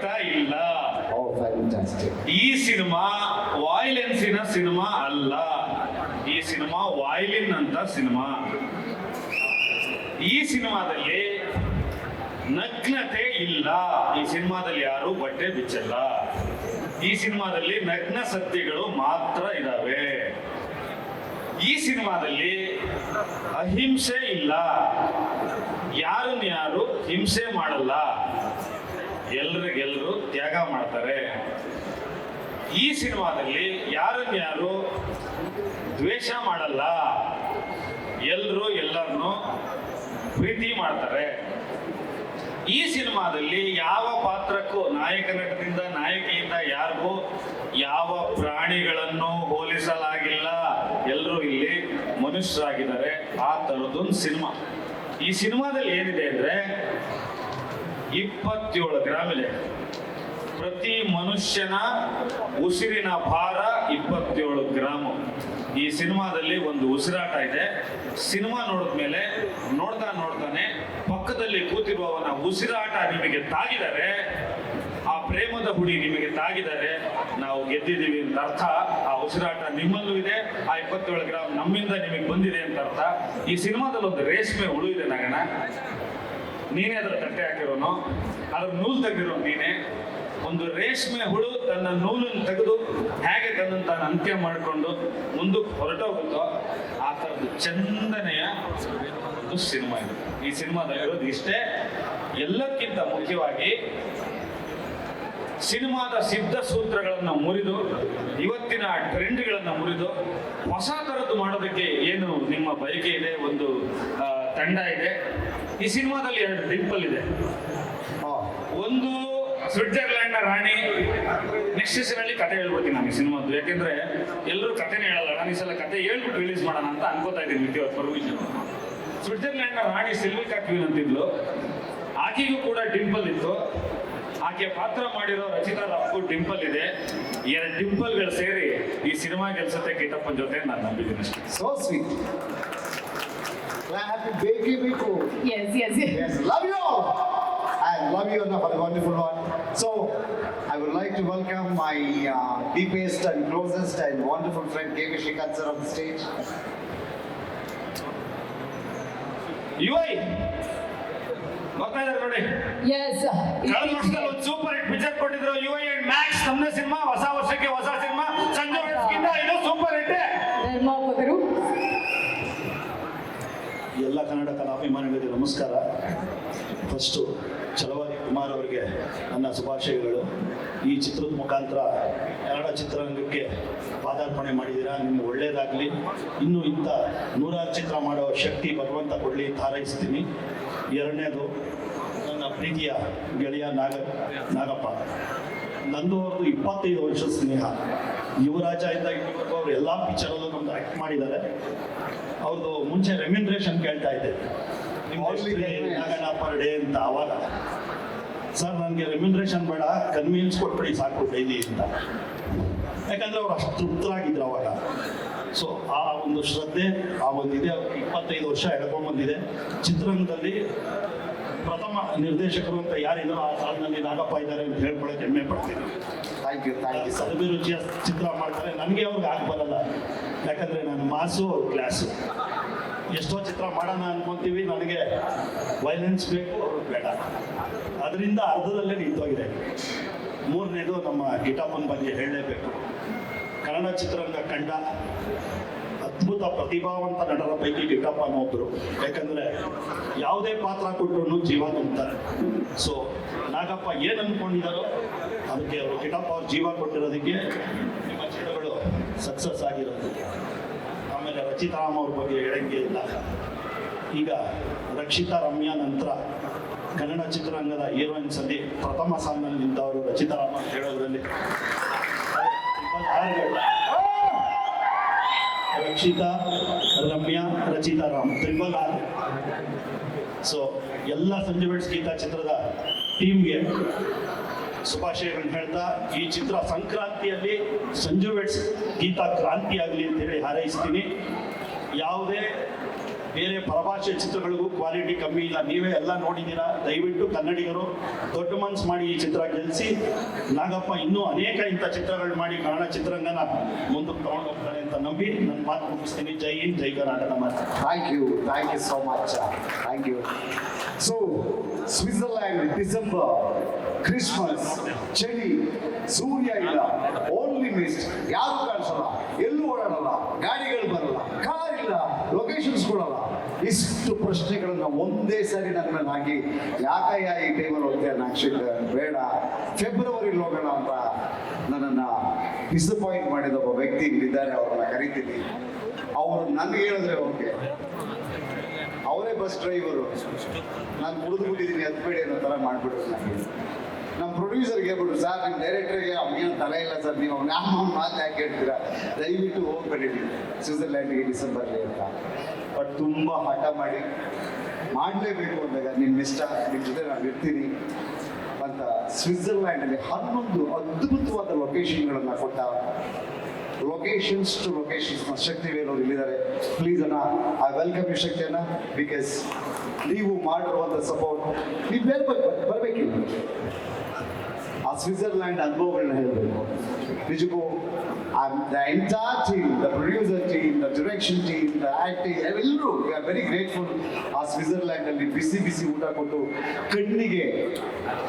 ಆಗ್ತಾ ಇಲ್ಲ. ಈ ಸಿನಿಮಾ ವಾಯ್ಲೆನ್ಸಿನ ಸಿನಿಮಾ ಅಲ್ಲ. ಈ ಸಿನಿಮಾ ವಾಯ್ಲಿನ್ ಅಂತ ಸಿನಿಮಾ. ಈ ಸಿನಿಮಾದಲ್ಲಿ ನಗ್ನತೆ ಇಲ್ಲ. ಈ ಸಿನಿಮಾದಲ್ಲಿ ಯಾರು ಬಟ್ಟೆ ಬಿಚ್ಚಲ್ಲ. ಈ ಸಿನಿಮಾದಲ್ಲಿ ನಗ್ನ ಸತ್ಯಗಳು ಮಾತ್ರ ಇದಾವೆ. ಈ ಸಿನಿಮಾದಲ್ಲಿ ಅಹಿಂಸೆ ಇಲ್ಲ. ಯಾರನ್ನ ಯಾರು ಹಿಂಸೆ ಮಾಡಲ್ಲ. ಎಲ್ರಿಗೆಲ್ರು ತ್ಯಾಗ ಮಾಡ್ತಾರೆ. ಈ ಸಿನಿಮಾದಲ್ಲಿ ಯಾರನ್ನ ಯಾರು ದ್ವೇಷ ಮಾಡಲ್ಲ ಎಲ್ಲರೂ ಎಲ್ಲರನ್ನು ಪ್ರೀತಿ ಮಾಡ್ತಾರೆ. ಈ ಸಿನಿಮಾದಲ್ಲಿ ಯಾವ ಪಾತ್ರಕ್ಕೂ ನಾಯಕ ನಟದಿಂದ ನಾಯಕಿಯಿಂದ ಯಾರಿಗೂ ಯಾವ ಪ್ರಾಣಿಗಳನ್ನು ಹೋಲಿಸಲಾಗಿಲ್ಲ. ಎಲ್ಲರೂ ಇಲ್ಲಿ ಮನುಷ್ಯರಾಗಿದ್ದಾರೆ. ಆ ಥರದೊಂದು ಸಿನಿಮಾ. ಈ ಸಿನಿಮಾದಲ್ಲಿ ಏನಿದೆ ಅಂದ್ರೆ ಇಪ್ಪತ್ತೇಳು ಗ್ರಾಮ್ ಇದೆ ಪ್ರತಿ ಮನುಷ್ಯನ ಉಸಿರಿನ ಭಾರ ಇಪ್ಪತ್ತೇಳು ಗ್ರಾಮ್. ಈ ಸಿನಿಮಾದಲ್ಲಿ ಒಂದು ಉಸಿರಾಟ ಇದೆ. ಸಿನಿಮಾ ನೋಡಿದ್ಮೇಲೆ ನೋಡ್ತಾ ನೋಡ್ತಾನೆ ಪಕ್ಕದಲ್ಲಿ ಕೂತಿರುವವನ ಉಸಿರಾಟ ನಿಮಗೆ ತಾಗಿದರೆ, ಆ ಪ್ರೇಮದ ಹುಡಿ ನಿಮಗೆ ತಾಗಿದರೆ ನಾವು ಗೆದ್ದಿದ್ದೀವಿ ಅಂತ ಅರ್ಥ. ಆ ಉಸಿರಾಟ ನಿಮ್ಮಲ್ಲೂ ಇದೆ, ಆ ಇಪ್ಪತ್ತೇಳು ಗ್ರಾಮ್ ನಮ್ಮಿಂದ ನಿಮಗೆ ಬಂದಿದೆ ಅಂತ ಅರ್ಥ. ಈ ಸಿನಿಮಾದಲ್ಲಿ ಒಂದು ರೇಷ್ಮೆ ಹುಳು ಇದೆ ನಗನ ನೀನೇ ಅದರ ತಟ್ಟೆ ಹಾಕಿರೋನು? ಅದ್ರ ನೂಲು ತೆಗೆದಿರೋ ನೀನೇ? ಒಂದು ರೇಷ್ಮೆ ಹುಳು ತನ್ನ ನೂಲನ್ನು ತೆಗೆದು ಹೇಗೆ ತನ್ನ ತಾನು ಅಂತ್ಯ ಮಾಡಿಕೊಂಡು ಮುಂದಕ್ಕೆ ಹೊರಟೋಗುತ್ತೋ, ಆ ಥರದ್ದು ಚಂದನೆಯ ಒಂದು ಸಿನಿಮಾ ಇದು. ಈ ಸಿನಿಮಾದಲ್ಲಿರೋದು ಇಷ್ಟೇ. ಎಲ್ಲಕ್ಕಿಂತ ಮುಖ್ಯವಾಗಿ ಸಿನಿಮಾದ ಸಿದ್ಧ ಸೂತ್ರಗಳನ್ನು ಮುರಿದು, ಇವತ್ತಿನ ಟ್ರೆಂಡ್ಗಳನ್ನು ಮುರಿದು, ಹೊಸ ಥರದ್ದು ಮಾಡೋದಕ್ಕೆ ಏನು ನಿಮ್ಮ ಬಯಕೆ ಇದೆ? ಒಂದು ತಂಡ ಇದೆ. ಈ ಸಿನಿಮಾದಲ್ಲಿ ಎರಡು ಡಿಂಪಲ್ ಇದೆ. ಒಂದು ಸ್ವಿಟ್ಜರ್ಲ್ಯಾಂಡ್ನ ರಾಣಿ ನೆಕ್ಸ್ಟ್ ಸೀಸನಲ್ಲಿ ಕತೆ ನಾನು ಈ ಸಿನಿಮಾದ್ದು. ಯಾಕೆಂದ್ರೆ ಎಲ್ಲರೂ ಕತೆನೇ ಹೇಳಲ್ಲ. ನಾನು ಈ ಸಲ ಕತೆ ಹೇಳ್ಬಿಟ್ಟು ರಿಲೀಸ್ ಮಾಡೋಣ ಅಂತ ಅನ್ಕೋತಾ ಇದ್ದೀನಿ ವಿದ್ಯುತ್ ಪರ್ಮಿಷನ್ ಸ್ವಿಟ್ಜರ್ಲ್ಯಾಂಡ್ನ ರಾಣಿ ಸಿಲ್ವಿಕಾ ಕ್ಯೂನ್ ಅಂತಿದ್ಲು. ಆಕೆಗೂ ಕೂಡ ಡಿಂಪಲ್ ಇತ್ತು. ಆಕೆ ಪಾತ್ರ ಮಾಡಿರೋ ರಚಿತಾ ರಾವ್ಗೂ ಡಿಂಪಲ್ ಇದೆ. ಎರಡು ಡಿಂಪಲ್ಗಳು ಸೇರಿ ಈ ಸಿನಿಮಾ ಗೆಲ್ಸತ್ತೆ ಕಿಟ್ಟಪ್ಪನ ಜೊತೆ ನಾನು ನಂಬಿದ್ದೀನಿ ಅಷ್ಟೇ. Sweet sweet. Clap, Becky Biku. Yes, yes, yes. Yes, love you all. I love you Anna, for the wonderful one. So, I would like to welcome my uh, deepest and closest and wonderful friend K.V. Shrikant sir on the stage. ಯುವೈ ಬರ್ತಾ ಇದಾರೆ ನೋಡಿ Yes. ಕಳೆದ ವರ್ಷದಲ್ಲಿ ಒಂದು super hit picture ಕೊಟ್ಟಿದ್ರು you I and Max ನಮ್ಮನೆ cinema ಹೊಸ ವರ್ಷಕ್ಕೆ ಹೊಸ ಸಿನಿಮಾ ಕನ್ನಡ ಕಲಾಭಿಮಾನಿಗಳಿಗೆ ನಮಸ್ಕಾರ. ಫಸ್ಟು ಛಲವಾದಿ ಕುಮಾರ್ ಅವರಿಗೆ ನನ್ನ ಶುಭಾಶಯಗಳು. ಈ ಚಿತ್ರದ ಮುಖಾಂತರ ಕನ್ನಡ ಚಿತ್ರರಂಗಕ್ಕೆ ಪಾದಾರ್ಪಣೆ ಮಾಡಿದ್ದೀರಾ? ನಿಮ್ಗೆ ಒಳ್ಳೆಯದಾಗಲಿ ಇನ್ನೂ ಇಂಥ ನೂರಾರು ಚಿತ್ರ ಮಾಡೋ ಶಕ್ತಿ ಭಗವಂತ ಕೊಡಲಿ ಹಾರೈಸ್ತೀನಿ. ಎರಡನೇದು ನನ್ನ ಪ್ರೀತಿಯ ಗೆಳೆಯ ನಾಗ ನಾಗಪ್ಪ. ನಂದು ಅವ್ರದ್ದು ಇಪ್ಪತ್ತೈದು ವರ್ಷ ಸ್ನೇಹ. ಯುವರಾಜ ಇಂದ ಇಲ್ಲಿವರೆಗೂ ಅವ್ರು ಎಲ್ಲ ಪಿಕ್ಚರಲ್ಲೂ ನಮ್ದು ಆಕ್ಟ್ ಮಾಡಿದ್ದಾರೆ. ಅವ್ರದ್ದು ಮುಂಚೆ ರೆಮ್ಯುನರೇಷನ್ ಕೇಳ್ತಾ ಇದ್ದೆ. ನಾಗಣ್ಣ ಪರ್ ಡೇ ಅಂತ ಅವಾಗ. ಸರ್ ನನಗೆ ರೆಮ್ಯುನರೇಷನ್ ಬೇಡ ಕನ್ವಿನ್ಸ್ ಕೊಟ್ಬಿಡಿ ಸಾಕು ಡೈಲಿ ಅಂತ. ಯಾಕಂದ್ರೆ ಅವ್ರು ಅಷ್ಟು ತೃಪ್ತರಾಗಿದ್ರು ಅವಾಗ. ಸೊ ಆ ಒಂದು ಶ್ರದ್ಧೆ ಆ ಒಂದು ಇದೆ. ಇಪ್ಪತ್ತೈದು ವರ್ಷ ಎಳ್ಕೊಂಡ್ಬಂದಿದೆ ಚಿತ್ರರಂಗದಲ್ಲಿ ಪ್ರಥಮ ನಿರ್ದೇಶಕರು ಅಂತ ಯಾರಿದ್ರು ಆ ಸಾಲಿನಲ್ಲಿ ನಾಗಪ್ಪ ಇದ್ದಾರೆ ಅಂತ ಹೇಳ್ಕೊಳಕ್ಕೆ ಹೆಮ್ಮೆ ಪಡ್ತೀನಿ. Thank you thank you sir ಅಭಿರುಚಿಯ ಚಿತ್ರ ಮಾಡ್ತಾರೆ. ನನಗೆ ಅವ್ರಿಗೆ ಆಗಿ ಬರಲ್ಲ. ಯಾಕಂದ್ರೆ ನಾನು ಮಾಸು ಅವ್ರ ಕ್ಲಾಸು. ಎಷ್ಟೋ ಚಿತ್ರ ಮಾಡೋಣ ಅನ್ಕೊಂತೀವಿ. ನನಗೆ ವೈಲೆನ್ಸ್ ಬೇಕು ಅವ್ರಿಗೆ ಬೇಡ. ಅದರಿಂದ ಅರ್ಧದಲ್ಲೇ ನಿಂತೋಗಿದೆ. ಮೂರನೇದು ನಮ್ಮ ಗಿಟಾಪನ್ ಬಗ್ಗೆ ಹೇಳಲೇಬೇಕು. ಕನ್ನಡ ಚಿತ್ರರಂಗ ಕಂಡ. ಅದ್ಭುತ ಪ್ರತಿಭಾವಂತ ನಟರ ಪೈಕಿ ಗಿಡ್ಡಪ್ಪ ಅನ್ನೋದ್ರು ಯಾಕಂದ್ರೆ ಯಾವುದೇ ಪಾತ್ರ ಕೊಟ್ಟರು ಜೀವ ತುಂಬ್ತಾರೆ. ಸೊ ನಾಗಪ್ಪ ಏನು ಅನ್ಕೊಂಡಿದ್ದಾರೋ ಅದಕ್ಕೆ ಅವರು ಗಿಡಪ್ಪ ಅವ್ರು ಜೀವ ಕೊಟ್ಟಿರೋದಕ್ಕೆ ನಿಮ್ಮ ಚಿತ್ರಗಳು ಸಕ್ಸಸ್ ಆಗಿರೋದು. ಆಮೇಲೆ ರಚಿತಾರಾಮ್ ಅವ್ರ ಬಗ್ಗೆ ಹೇಳಂಗೆ ಇಲ್ಲ. ಈಗ ರಕ್ಷಿತಾ ರಮ್ಯಾ ನಂತರ ಕನ್ನಡ ಚಿತ್ರರಂಗದ ಹೀರೋಯಿನ್ಸ್ ಅಲ್ಲಿ ಪ್ರಥಮ ಸಾಲಿನಲ್ಲಿ ನಿಂತವರು ರಚಿತಾರಾಮ್ ಅಂತ ಹೇಳೋದ್ರಲ್ಲಿ. Rakshita Ramya Rachita Ram triple R. So ಎಲ್ಲ ಸಂಜೆ ಬೆಟ್ಸ್ ಗೀತಾ ಚಿತ್ರದ ಟೀಮ್ಗೆ ಶುಭಾಶಯಗಳನ್ನು ಹೇಳ್ತಾ, ಈ ಚಿತ್ರ ಸಂಕ್ರಾಂತಿಯಲ್ಲಿ ಸಂಜು ಬೆಟ್ಸ್ ಗೀತಾ ಕ್ರಾಂತಿ ಆಗಲಿ ಅಂತ ಹೇಳಿ ಹಾರೈಸ್ತೀನಿ. ಯಾವುದೇ ಬೇರೆ ಪರಭಾಷೆ ಚಿತ್ರಗಳಿಗೂ ಕ್ವಾಲಿಟಿ ಕಮ್ಮಿ ಇಲ್ಲ. ನೀವೇ ಎಲ್ಲ ನೋಡಿದ್ದೀರಾ? ದಯವಿಟ್ಟು ಕನ್ನಡಿಗರು ದೊಡ್ಡ ಮನ್ಸು ಮಾಡಿ ಈ ಚಿತ್ರ ಗೆಲ್ಲಿಸಿ ನಾಗಪ್ಪ ಇನ್ನೂ ಅನೇಕ ಇಂಥ ಚಿತ್ರಗಳು ಮಾಡಿ ಕನ್ನಡ ಚಿತ್ರರಂಗನ ಮುಂದಕ್ಕೆ ತಗೊಂಡು ಹೋಗ್ತಾರೆ ಅಂತ ನಂಬಿ ನನ್ನ ಮಾತು ಮುಗಿಸ್ತೀನಿ. ಜೈ ಹಿಂದ್, ಜೈ ಕರ್ನಾಟಕ ಮಾತು. Thank you thank you so much thank you so Switzerland December Christmas ಚಳಿ, ಸೂರ್ಯ ಇಲ್ಲ. ಓನ್ಲಿ ಮಿಸ್ಟ್ ಯಾರು ಕಾಣಿಸಲ್ಲ? ಎಲ್ಲೂ ಓಡಾಡಲ್ಲ. ಗಾಡಿಗಳು ಬರಲ್ಲ. ಕಾರ್ ಇಲ್ಲ. ಲೊಕೇಶನ್ಸ್ ಕೊಡಲ್ಲ. ಇಷ್ಟು ಪ್ರಶ್ನೆಗಳನ್ನ ಒಂದೇ ಸಾರಿ ನನ್ನ ಹಾಕಿ ಯಾಕಯ್ಯ ಈ ಟೈಮಲ್ಲಿ ಹೋಗ್ತೀಯ ನಾಕ್ಷಿತ್ ಬೇಡ ಫೆಬ್ರವರಿಲಿ ಹೋಗೋಣ ಅಂತ ನನ್ನನ್ನು ಡಿಸಪಾಯಿಂಟ್ ಮಾಡಿದ ಒಬ್ಬ ವ್ಯಕ್ತಿ ಇಲ್ಲಿದ್ದಾರೆ, ಅವ್ರನ್ನ ಕರಿತೀನಿ. ಅವರು ನನಗೆ ಹೇಳಿದ್ರೆ ಓಕೆ. ಅವರೇ ಬಸ್ ಡ್ರೈವರು ನಾನು ಮುರಿದು ಬಿಟ್ಟಿದ್ದೀನಿ ಹತ್ಬೇಡಿ ಅನ್ನೋ ಥರ ಮಾಡಿಬಿಟ್ರು ನನಗೆ. ನಮ್ಮ ಪ್ರೊಡ್ಯೂಸರ್ಗೆ ಹೇಳ್ಬಿಟ್ಟು, ಸರ್, ನಿಮ್ಮ ಡೈರೆಕ್ಟರ್ಗೆ ಅವ್ನಿಗೇನು ತಲೆ ಇಲ್ಲ, ಸರ್, ನೀವು ಅವ್ನು ಯಾವ ಅವ್ನ ಮಾತು ಯಾಕೆ ಹೇಳ್ತೀರಾ? ದಯವಿಟ್ಟು ಹೋಗ್ಬೇಡಿ ಸ್ವಿಟ್ಜರ್ಲ್ಯಾಂಡ್ಗೆ ಡಿಸೆಂಬರ್ಲಿ ಅಂತ. ಬಟ್ ತುಂಬ ಹಠ ಮಾಡಿ, ಮಾಡಲೇಬೇಕು ಅಂದಾಗ ನಿಮ್ಮ ಇಷ್ಟ ನಿಮ್ಮ ಜೊತೆ ನಾನು ಇರ್ತೀನಿ ಅಂತ ಸ್ವಿಟ್ಜರ್ಲ್ಯಾಂಡಲ್ಲಿ ಹನ್ನೊಂದು ಅದ್ಭುತವಾದ ಲೊಕೇಶನ್ಗಳನ್ನು ಕೊಟ್ಟ locations to locations Shakti Velur ಇಲ್ಲಿದ್ದಾರೆ. ಪ್ಲೀಸ್ ಅಣ್ಣ ಐ ವೆಲ್ಕಮ್ ಯು ಶಕ್ತಿ ಅಣ್ಣ ಬಿಕಾಸ್ ನೀವು ಮಾಡಿರುವಂಥ ಸಪೋರ್ಟ್ ನೀವು ಹೇಳ್ಬೇಕು ಬರಬೇಕಿಲ್ಲ. ಆ ಸ್ವಿಟ್ಜರ್ಲ್ಯಾಂಡ್ ಅನುಭವಗಳನ್ನ ಹೇಳಬೇಕು. ನಿಜಕ್ಕೂ the entire team the producer team the direction team the acting ಎಲ್ಲರೂ ವಿ ಆರ್ ವೆರಿ ಗ್ರೇಟ್ಫುಲ್ ಆ ಸ್ವಿಟ್ಜರ್ಲ್ಯಾಂಡಲ್ಲಿ ಬಿಸಿ ಬಿಸಿ ಊಟ ಕೊಟ್ಟು ಕಣ್ಣಿಗೆ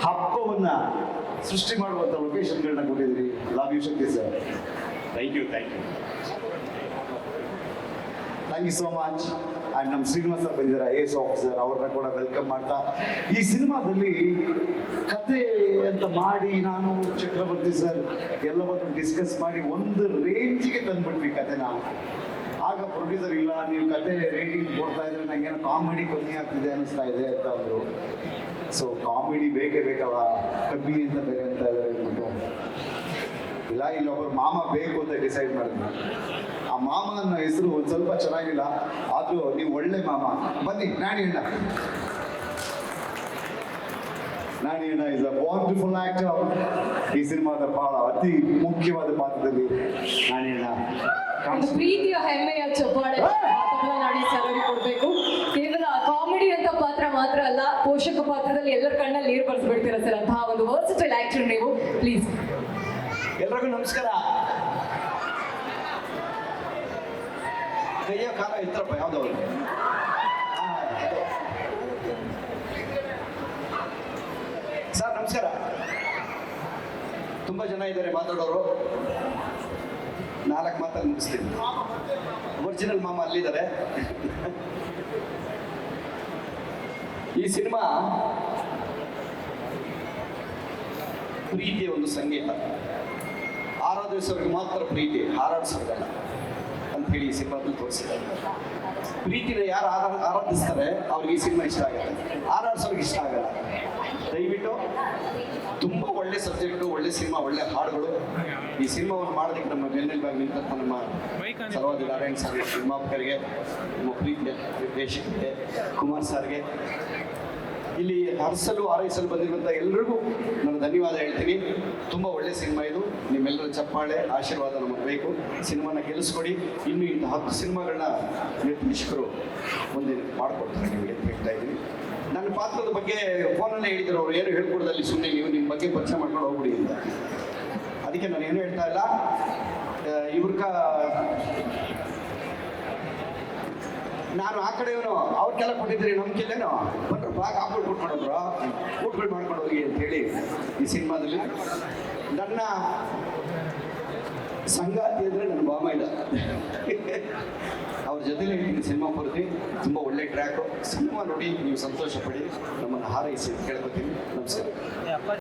ಹಬ್ಬವನ್ನ ಸೃಷ್ಟಿ ಮಾಡುವಂಥ ಲೊಕೇಶನ್ಗಳನ್ನ ಕೊಟ್ಟಿದ್ದೀರಿ. Love you Shakti sir. Thank you thank you thank you so much and ನಮ್ಮ ಶ್ರೀನಿವಾಸ ಬಂದಿದ್ದಾರೆ ಐ ಎಸ್ ಆಫೀಸರ್ ಅವ್ರನ್ನ ಕೂಡ ವೆಲ್ಕಮ್ ಮಾಡ್ತಾ. ಈ ಸಿನಿಮಾದಲ್ಲಿ ಕತೆ ಅಂತ ಮಾಡಿ ನಾನು ಚಕ್ರವರ್ತಿ ಸರ್ ಎಲ್ಲವನ್ನು ಡಿಸ್ಕಸ್ ಮಾಡಿ ಒಂದು ರೇಂಜಿಗೆ ತಂದ್ಬಿಟ್ವಿ ಕತೆನ. ಆಗ ಪ್ರೊಡ್ಯೂಸರ್ ಇಲ್ಲ, ನೀವು ಕತೆ ರೇಟಿಂಗ್ ಕೊಡ್ತಾ ಇದ್ರೆ ನಂಗೇನೋ ಕಾಮಿಡಿ ಕಮ್ಮಿ ಆಗ್ತಿದೆ ಅನಿಸ್ತಾ ಇದೆ ಅಂತ ಅಂದರು. ಸೊ ಕಾಮಿಡಿ ಬೇಕೇ ಬೇಕಲ್ಲ ಕಮ್ಮಿ ಅಂತ ಬೇರೆ ಅಂತ ಇದ್ದಾರೆ. ಅಂದ್ಬಿಟ್ಟು ಇಲ್ಲ ಒಬ್ಬರು ಮಾಮ ಬೇಕು ಅಂತ ಡಿಸೈಡ್ ಮಾಡಿದ್ನ. ಆ ಮಾಮ ಅನ್ನೋ ಹೆಸರು ಒಂದು ಸ್ವಲ್ಪ ಚೆನ್ನಾಗಿಲ್ಲ ಆದರೂ ನೀವು ಒಳ್ಳೆ ಮಾಮ. ಬನ್ನಿ ನಾಣಿ ಅಣ್ಣ. ನಾಣಿ ಅಣ್ಣ ಇಸ್ ಅ ವಾಂಡರ್ಫುಲ್ ಆಕ್ಟರ್ ಈ ಸಿನಿಮಾದ ಬಹಳ ಅತಿ ಮುಖ್ಯವಾದ ಪಾತ್ರದಲ್ಲಿ ನಾಣಿ ಅಣ್ಣ. ಪ್ರೀತಿಯ ಹೆಮ್ಮೆಯ ಚಪ್ಪಾಳೆ. ತಮಿಳುನಾಡಿ ಸರ್ ಕೊಡಬೇಕು. ಕೇವಲ ಕಾಮಿಡಿ ಅಂತ ಪಾತ್ರ ಮಾತ್ರ ಅಲ್ಲ ಪೋಷಕ ಪಾತ್ರದಲ್ಲಿ ಎಲ್ಲರ ಕಣ್ಣಲ್ಲಿ ನೀರು ಬರ್ಸ್ಬಿಡ್ತೀರಾ ಸರ್ ಅಂತಹ ಒಂದು ಪ್ಲೀಸ್ ಎಲ್ರಿಗೂ ನಮಸ್ಕಾರ. ಕೈಯೋ ಕಾಲ ಇತ್ತಪ್ಪ ಯಾವ್ದವ್ರು? ಸರ್, ನಮಸ್ಕಾರ. ತುಂಬ ಜನ ಇದ್ದಾರೆ ಮಾತಾಡೋರು. ನಾಲ್ಕು ಮಾತಲ್ಲಿ ಮುಗಿಸ್ತೀನಿ. ಒರಿಜಿನಲ್ ಮಾಮ ಅಲ್ಲಿದ್ದಾರೆ. ಈ ಸಿನಿಮಾ ಪ್ರೀತಿಯ ಒಂದು ಸಂಗೀತ. ಆರಾಧಿಸೋರಿಗೆ ಮಾತ್ರ ಪ್ರೀತಿ ಹಾರಾಡಿಸೋದಲ್ಲ ಅಂತ ಹೇಳಿ ಸಿನಿಮಾದಲ್ಲಿ ತೋರಿಸಿದ್ದಾರೆ. ಪ್ರೀತಿನ ಯಾರು ಆರಾ ಆರಾಧಿಸ್ತಾರೆ ಅವ್ರಿಗೆ ಈ ಸಿನಿಮಾ ಇಷ್ಟ ಆಗಲ್ಲ ಆರಾಡಿಸೋರಿಗೆ ಇಷ್ಟ ಆಗಲ್ಲ. ದಯವಿಟ್ಟು ತುಂಬ ಒಳ್ಳೆ ಸಬ್ಜೆಕ್ಟು, ಒಳ್ಳೆ ಸಿನಿಮಾ, ಒಳ್ಳೆ ಹಾಡುಗಳು ಈ ಸಿನಿಮಾವನ್ನು ಮಾಡೋದಕ್ಕೆ ನಮ್ಮ ಬೆನ್ನೆಲುಬಾಗಿ ನಮ್ಮ ಸರ್ವಾದಿ ನಾರಾಯಣ್ ಸರ್ ನಿರ್ಮಾಪಕರಿಗೆ ನಮ್ಮ ಪ್ರೀತಿ ನಿರ್ದೇಶಕರಿಗೆ, ಕುಮಾರ್ ಸರ್ಗೆ ಇಲ್ಲಿ ಹರಿಸಲು ಆರೈಸಲು ಬಂದಿರುವಂಥ ಎಲ್ರಿಗೂ ನಾನು ಧನ್ಯವಾದ ಹೇಳ್ತೀನಿ. ತುಂಬ ಒಳ್ಳೆ ಸಿನಿಮಾ ಇದು. ನಿಮ್ಮೆಲ್ಲರ ಚಪ್ಪಾಳೆ, ಆಶೀರ್ವಾದ ನಮಗೆ ಬೇಕು. ಸಿನಿಮಾನ ಗೆಲ್ಲಿಸ್ಕೊಡಿ ಇನ್ನು ಇಂಥ ಹತ್ತು ಸಿನಿಮಾಗಳನ್ನ ನಿರ್ದೇಶಕರು ಮುಂದೆ ಮಾಡಿಕೊಡ್ತಾರೆ ನಿಮಗೆ ಹೇಳ್ತಾ ಇದ್ದೀನಿ. ನನ್ನ ಪಾತ್ರದ ಬಗ್ಗೆ ಫೋನಲ್ಲೇ ಹೇಳಿದ್ರು ಅವ್ರು. ಏನು ಹೇಳ್ಕೊಡ್ದಲ್ಲಿ ಸುಮ್ಮನೆ ನೀವು ನಿಮ್ಮ ಬಗ್ಗೆ ಪರಿಚಯ ಮಾಡ್ಕೊಂಡು ಹೋಗ್ಬಿಡಿ ಅಂತ. ಅದಕ್ಕೆ ನಾನು ಏನು ಹೇಳ್ತಾ ಇಲ್ಲ. ಇವ್ರಕ ನಾನು ಆ ಕಡೆ ಇವನು ಅವ್ರ ಕೆಲ ಕೊಟ್ಟಿದ್ರಿ ನಮ್ಮ ಕಿಲ್ಲೇನೋ ಬಂದ್ರು ಬಾಗ ಹಾಕೊಂಡು ಊಟ ಮಾಡಿದ್ರು ಊಟಗಳು ಮಾಡ್ಕೊಂಡು ಹೋಗಿ ಅಂತ ಹೇಳಿ ಈ ಸಿನಿಮಾದಲ್ಲಿ. ನನ್ನ ಸಂಗಾತಿ ಅಂದರೆ ನನ್ನ ಬಾಮ ಇಲ್ಲ ಅವ್ರ ಜೊತೆಲಿ ಈ ಸಿನಿಮಾ ಪೂರ್ತಿ. ತುಂಬ ಒಳ್ಳೆ ಟ್ರ್ಯಾಕು. ಸಿನಿಮಾ ನೋಡಿ ನೀವು ಸಂತೋಷ ಪಡಿ ನಮ್ಮನ್ನು ಹಾರೈಸಿ ಕೇಳ್ಕೊತೀನಿ. ನಮಸ್ಕಾರ.